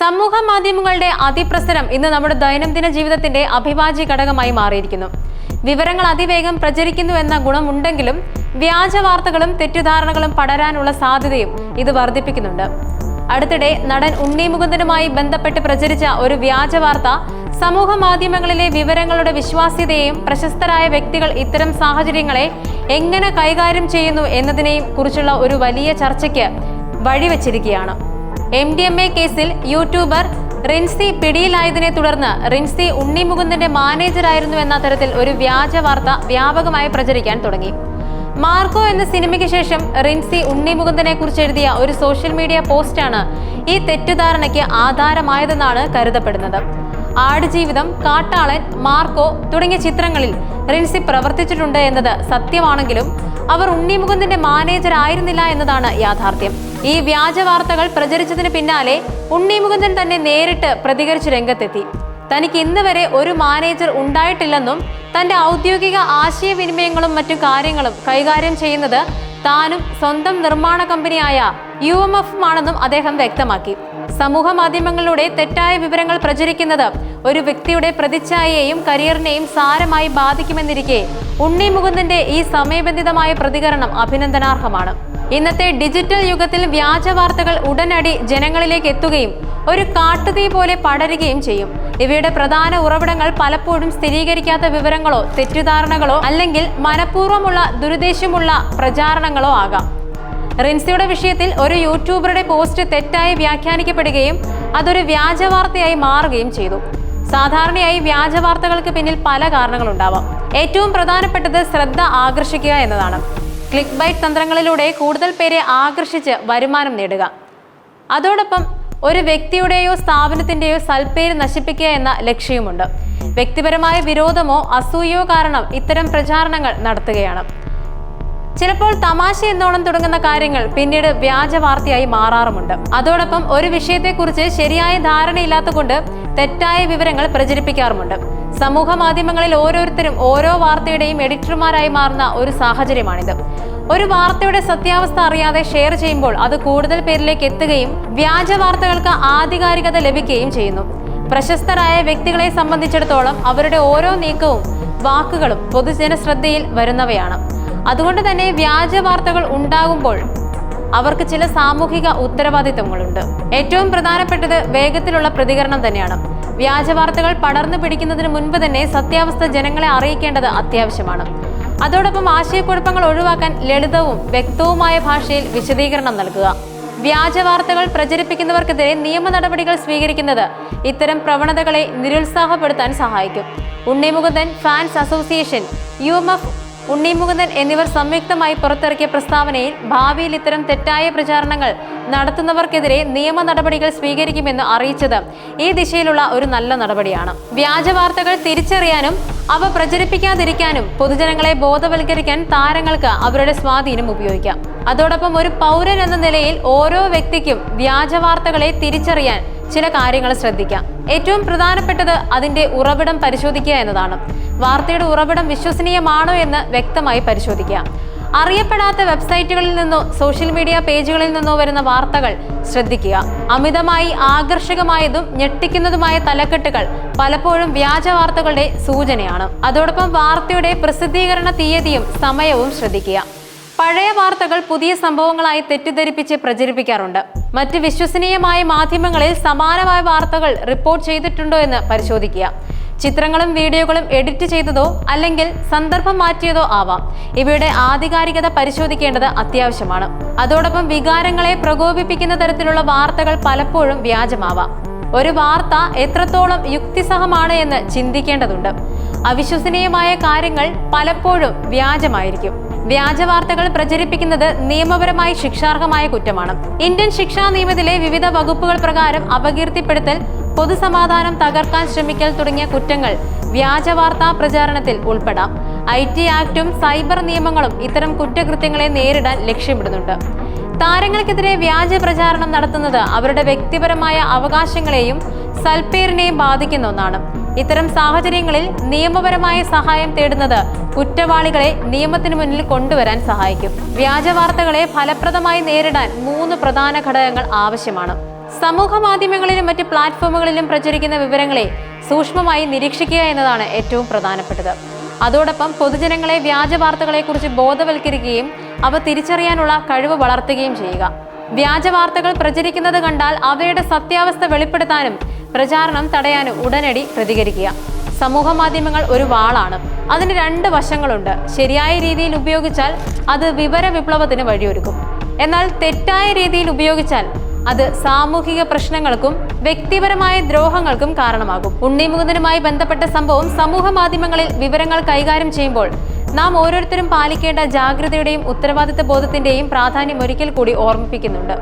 സമൂഹ മാധ്യമങ്ങളുടെ അതിപ്രസരം ഇന്ന് നമ്മുടെ ദൈനംദിന ജീവിതത്തിന്റെ അഭിവാജ്യ ഘടകമായി മാറിയിരിക്കുന്നു. വിവരങ്ങൾ അതിവേഗം പ്രചരിക്കുന്നു എന്ന ഗുണമുണ്ടെങ്കിലും വ്യാജ വാർത്തകളും തെറ്റിദ്ധാരണകളും പടരാനുള്ള സാധ്യതയും ഇത് വർദ്ധിപ്പിക്കുന്നുണ്ട്. അടുത്തിടെ നടൻ ഉണ്ണി മുകുന്ദനുമായി ബന്ധപ്പെട്ട് പ്രചരിച്ച ഒരു വ്യാജ വാർത്ത സമൂഹ മാധ്യമങ്ങളിലെ വിവരങ്ങളുടെ വിശ്വാസ്യതയെയും പ്രശസ്തരായ വ്യക്തികൾ ഇത്തരം സാഹചര്യങ്ങളെ എങ്ങനെ കൈകാര്യം ചെയ്യുന്നു എന്നതിനെയും കുറിച്ചുള്ള ഒരു വലിയ ചർച്ചയ്ക്ക് വഴിവെച്ചിരിക്കുകയാണ്. എം ഡി എം എ കേസിൽ യൂട്യൂബർ റിൻസി പിടിയിലായതിനെ തുടർന്ന് റിൻസി ഉണ്ണി മുകുന്ദന്റെ മാനേജറായിരുന്നു എന്ന തരത്തിൽ ഒരു വ്യാജ വാർത്ത വ്യാപകമായി പ്രചരിക്കാൻ തുടങ്ങി. മാർക്കോ എന്ന സിനിമയ്ക്ക് ശേഷം റിൻസി ഉണ്ണി മുകുന്ദനെ കുറിച്ച് എഴുതിയ ഒരു സോഷ്യൽ മീഡിയ പോസ്റ്റാണ് ഈ തെറ്റിദ്ധാരണയ്ക്ക് ആധാരമായതെന്നാണ് കരുതപ്പെടുന്നത്. ആടുജീവിതം കാട്ടാളൻ മാർക്കോ തുടങ്ങിയ ചിത്രങ്ങളിൽ റിൻസി പ്രവർത്തിച്ചിട്ടുണ്ട് എന്നത് സത്യമാണെങ്കിലും അവർ ഉണ്ണി മുകുന്ദന്റെ മാനേജർ ആയിരുന്നില്ല എന്നതാണ് യാഥാർത്ഥ്യം. ഈ വ്യാജ വാർത്തകൾ പ്രചരിച്ചതിന് പിന്നാലെ ഉണ്ണി മുകുന്ദൻ തന്നെ നേരിട്ട് പ്രതികരിച്ച് രംഗത്തെത്തി. തനിക്ക് ഇന്ന് വരെ ഒരു മാനേജർ ഉണ്ടായിട്ടില്ലെന്നും തന്റെ ഔദ്യോഗിക ആശയവിനിമയങ്ങളും മറ്റു കാര്യങ്ങളും കൈകാര്യം ചെയ്യുന്നത് താനും സ്വന്തം നിർമ്മാണ കമ്പനിയായ യു എം എഫുമാണെന്നും അദ്ദേഹം വ്യക്തമാക്കി. സമൂഹ മാധ്യമങ്ങളിലൂടെ തെറ്റായ വിവരങ്ങൾ പ്രചരിക്കുന്നത് ഒരു വ്യക്തിയുടെ പ്രതിച്ഛായയെയും കരിയറിനെയും സാരമായി ബാധിക്കുമെന്നിരിക്കെ ഉണ്ണി മുകുന്ദന്റെ ഈ സമയബന്ധിതമായ പ്രതികരണം അഭിനന്ദനാർഹമാണ്. ഇന്നത്തെ ഡിജിറ്റൽ യുഗത്തിൽ വ്യാജ വാർത്തകൾ ഉടനടി ജനങ്ങളിലേക്ക് എത്തുകയും ഒരു കാട്ടുതീ പോലെ പടരുകയും ചെയ്യും. ഇവയുടെ പ്രധാന ഉറവിടങ്ങൾ പലപ്പോഴും സ്ഥിരീകരിക്കാത്ത വിവരങ്ങളോ തെറ്റിദ്ധാരണകളോ അല്ലെങ്കിൽ മനഃപൂർവമുള്ള ദുരുദ്ദേശമുള്ള പ്രചാരണങ്ങളോ ആകാം. റിൻസിയുടെ വിഷയത്തിൽ ഒരു യൂട്യൂബറുടെ പോസ്റ്റ് തെറ്റായി വ്യാഖ്യാനിക്കപ്പെടുകയും അതൊരു വ്യാജ വാർത്തയായി മാറുകയും ചെയ്തു. സാധാരണയായി വ്യാജ വാർത്തകൾക്ക് പിന്നിൽ പല കാരണങ്ങളുണ്ടാവാം. ഏറ്റവും പ്രധാനപ്പെട്ടത് ശ്രദ്ധ ആകർഷിക്കുക എന്നതാണ്. ക്ലിക്ക് ബൈറ്റ് തന്ത്രങ്ങളിലൂടെ കൂടുതൽ പേരെ ആകർഷിച്ച് വരുമാനം നേടുക. അതോടൊപ്പം ഒരു വ്യക്തിയുടെയോ സ്ഥാപനത്തിന്റെയോ സൽപ്പേര് നശിപ്പിക്കുക എന്ന ലക്ഷ്യവുമുണ്ട്. വ്യക്തിപരമായ വിരോധമോ അസൂയോ കാരണം ഇത്തരം പ്രചാരണങ്ങൾ നടത്തുകയാണ്. ചിലപ്പോൾ തമാശ എന്നോണം തുടങ്ങുന്ന കാര്യങ്ങൾ പിന്നീട് വ്യാജ വാർത്തയായി മാറാറുമുണ്ട്. അതോടൊപ്പം ഒരു വിഷയത്തെക്കുറിച്ച് ശരിയായ ധാരണയില്ലാത്തതുകൊണ്ട് തെറ്റായ വിവരങ്ങൾ പ്രചരിപ്പിക്കാറുമുണ്ട്. സമൂഹ മാധ്യമങ്ങളിൽ ഓരോരുത്തരും ഓരോ വാർത്തയുടെയും എഡിറ്റർമാരായി മാറുന്ന ഒരു സാഹചര്യമാണിത്. ഒരു വാർത്തയുടെ സത്യാവസ്ഥ അറിയാതെ ഷെയർ ചെയ്യുമ്പോൾ അത് കൂടുതൽ പേരിലേക്ക് എത്തുകയും വ്യാജ വാർത്തകൾക്ക് ആധികാരികത ലഭിക്കുകയും ചെയ്യുന്നു. പ്രശസ്തരായ വ്യക്തികളെ സംബന്ധിച്ചിടത്തോളം അവരുടെ ഓരോ നീക്കവും വാക്കുകളും പൊതുജന ശ്രദ്ധയിൽ വരുന്നവയാണ്. അതുകൊണ്ട് തന്നെ വ്യാജ വാർത്തകൾ ഉണ്ടാകുമ്പോൾ അവർക്ക് ചില സാമൂഹിക ഉത്തരവാദിത്തങ്ങളുണ്ട് ഏറ്റവും പ്രധാനപ്പെട്ടത് വേഗത്തിലുള്ള പ്രതികരണം തന്നെയാണ്. വ്യാജ വാർത്തകൾ പടർന്നു പിടിക്കുന്നതിന് മുൻപ് തന്നെ സത്യാവസ്ഥ ജനങ്ങളെ അറിയിക്കേണ്ടത് അത്യാവശ്യമാണ്. അതോടൊപ്പം ആശയക്കുഴപ്പങ്ങൾ ഒഴിവാക്കാൻ ലളിതവും വ്യക്തവുമായ ഭാഷയിൽ വിശദീകരണം നൽകുക. വ്യാജ വാർത്തകൾ പ്രചരിപ്പിക്കുന്നവർക്കെതിരെ നിയമ നടപടികൾ സ്വീകരിക്കുന്നത് ഇത്തരം പ്രവണതകളെ നിരുത്സാഹപ്പെടുത്താൻ സഹായിക്കും. Unni Mukundan fans association U M F Unni Mukundan എന്നിവർ സംയുക്തമായി പുറത്തിറക്കിയ പ്രസ്താവനയിൽ ഭാവിയിൽ ഇത്തരം തെറ്റായ പ്രചാരണങ്ങൾ നടത്തുന്നവർക്കെതിരെ നിയമ നടപടികൾ സ്വീകരിക്കുമെന്ന് അറിയിച്ചത് ഈ ദിശയിലുള്ള ഒരു നല്ല നടപടിയാണ്. വ്യാജ വാർത്തകൾ തിരിച്ചറിയാനും അവ പ്രചരിപ്പിക്കാതിരിക്കാനും പൊതുജനങ്ങളെ ബോധവൽക്കരിക്കാൻ താരങ്ങൾക്ക് അവരുടെ സ്വാധീനം ഉപയോഗിക്കാം. അതോടൊപ്പം ഒരു പൗരൻ എന്ന നിലയിൽ ഓരോ വ്യക്തിക്കും വ്യാജ വാർത്തകളെ തിരിച്ചറിയാൻ ചില കാര്യങ്ങൾ ശ്രദ്ധിക്കാം. ഏറ്റവും പ്രധാനപ്പെട്ടത് അതിന്റെ ഉറവിടം പരിശോധിക്കുക എന്നതാണ്. വാർത്തയുടെ ഉറവിടം വിശ്വസനീയമാണോ എന്ന് വ്യക്തമായി പരിശോധിക്കുക അറിയപ്പെടാത്ത വെബ്സൈറ്റുകളിൽ നിന്നോ സോഷ്യൽ മീഡിയ പേജുകളിൽ നിന്നോ വരുന്ന വാർത്തകൾ ശ്രദ്ധിക്കുക. അമിതമായി ആകർഷകമായതും ഞെട്ടിക്കുന്നതുമായ തലക്കെട്ടുകൾ പലപ്പോഴും വ്യാജ വാർത്തകളുടെ സൂചനയാണ്. അതോടൊപ്പം വാർത്തയുടെ പ്രസിദ്ധീകരണ തീയതിയും സമയവും ശ്രദ്ധിക്കുക. പഴയ വാർത്തകൾ പുതിയ സംഭവങ്ങളായി തെറ്റിദ്ധരിപ്പിച്ച് പ്രചരിപ്പിക്കാറുണ്ട്. മറ്റ് വിശ്വസനീയമായ മാധ്യമങ്ങളിൽ സമാനമായ വാർത്തകൾ റിപ്പോർട്ട് ചെയ്തിട്ടുണ്ടോ എന്ന് പരിശോധിക്കുക. ചിത്രങ്ങളും വീഡിയോകളും എഡിറ്റ് ചെയ്തതോ അല്ലെങ്കിൽ സന്ദർഭം മാറ്റിയതോ ആവാം. ഇവയുടെ ആധികാരികത പരിശോധിക്കേണ്ടത് അത്യാവശ്യമാണ്. അതോടൊപ്പം വികാരങ്ങളെ പ്രകോപിപ്പിക്കുന്ന തരത്തിലുള്ള വാർത്തകൾ പലപ്പോഴും വ്യാജമാവാം. ഒരു വാർത്ത എത്രത്തോളം യുക്തിസഹമാണ് എന്ന് ചിന്തിക്കേണ്ടതുണ്ട്. അവിശ്വസനീയമായ കാര്യങ്ങൾ പലപ്പോഴും വ്യാജമായിരിക്കും. വ്യാജ വാർത്തകൾ പ്രചരിപ്പിക്കുന്നത് നിയമപരമായി ശിക്ഷാർഹമായ കുറ്റമാണ്. ഇന്ത്യൻ ശിക്ഷാ നിയമത്തിലെ വിവിധ വകുപ്പുകൾ പ്രകാരം അപകീർത്തിപ്പെടുത്തൽ പൊതുസമാധാനം തകർക്കാൻ ശ്രമിക്കൽ തുടങ്ങിയ കുറ്റങ്ങൾ വ്യാജ വാർത്താ പ്രചാരണത്തിൽ ഉൾപ്പെടാം. ഐ ടി ആക്ടും സൈബർ നിയമങ്ങളും ഇത്തരം കുറ്റകൃത്യങ്ങളെ നേരിടാൻ ലക്ഷ്യമിടുന്നുണ്ട്. താരങ്ങൾക്കെതിരെ വ്യാജ പ്രചാരണം നടത്തുന്നത് അവരുടെ വ്യക്തിപരമായ അവകാശങ്ങളെയും സൽപ്പേരിനെയും ബാധിക്കുന്ന ഒന്നാണ്. ഇത്തരം സാഹചര്യങ്ങളിൽ നിയമപരമായ സഹായം തേടുന്നത് കുറ്റവാളികളെ നിയമത്തിന് മുന്നിൽ കൊണ്ടുവരാൻ സഹായിക്കും. വ്യാജ വാർത്തകളെ ഫലപ്രദമായി നേരിടാൻ മൂന്ന് പ്രധാന ഘടകങ്ങൾ ആവശ്യമാണ്. സമൂഹ മാധ്യമങ്ങളിലും മറ്റ് പ്ലാറ്റ്ഫോമുകളിലും പ്രചരിക്കുന്ന വിവരങ്ങളെ സൂക്ഷ്മമായി നിരീക്ഷിക്കുക എന്നതാണ് ഏറ്റവും പ്രധാനപ്പെട്ടത്. അതോടൊപ്പം പൊതുജനങ്ങളെ വ്യാജ വാർത്തകളെക്കുറിച്ച് ബോധവൽക്കരിക്കുകയും അവ തിരിച്ചറിയാനുള്ള കഴിവ് വളർത്തുകയും ചെയ്യുക. വ്യാജ വാർത്തകൾ പ്രചരിക്കുന്നത് കണ്ടാൽ അവയുടെ സത്യാവസ്ഥ വെളിപ്പെടുത്താനും പ്രചാരണം തടയാനും ഉടനടി പ്രതികരിക്കുക. സമൂഹ മാധ്യമങ്ങൾ ഒരു വാളാണ്. അതിന് രണ്ട് വശങ്ങളുണ്ട്. ശരിയായ രീതിയിൽ ഉപയോഗിച്ചാൽ അത് വിവര വിപ്ലവത്തിന് വഴിയൊരുക്കും. എന്നാൽ തെറ്റായ രീതിയിൽ ഉപയോഗിച്ചാൽ അത് സാമൂഹിക പ്രശ്നങ്ങൾക്കും വ്യക്തിപരമായ ദ്രോഹങ്ങൾക്കും കാരണമാകും. ഉണ്ണിമുകുന്ദനുമായി ബന്ധപ്പെട്ട സംഭവം സമൂഹ മാധ്യമങ്ങളിൽ വിവരങ്ങൾ കൈകാര്യം ചെയ്യുമ്പോൾ നാം ഓരോരുത്തരും പാലിക്കേണ്ട ജാഗ്രതയുടെയും ഉത്തരവാദിത്ത ബോധത്തിന്റെയും പ്രാധാന്യം ഒരിക്കൽ കൂടി ഓർമ്മിപ്പിക്കുന്നുണ്ട്.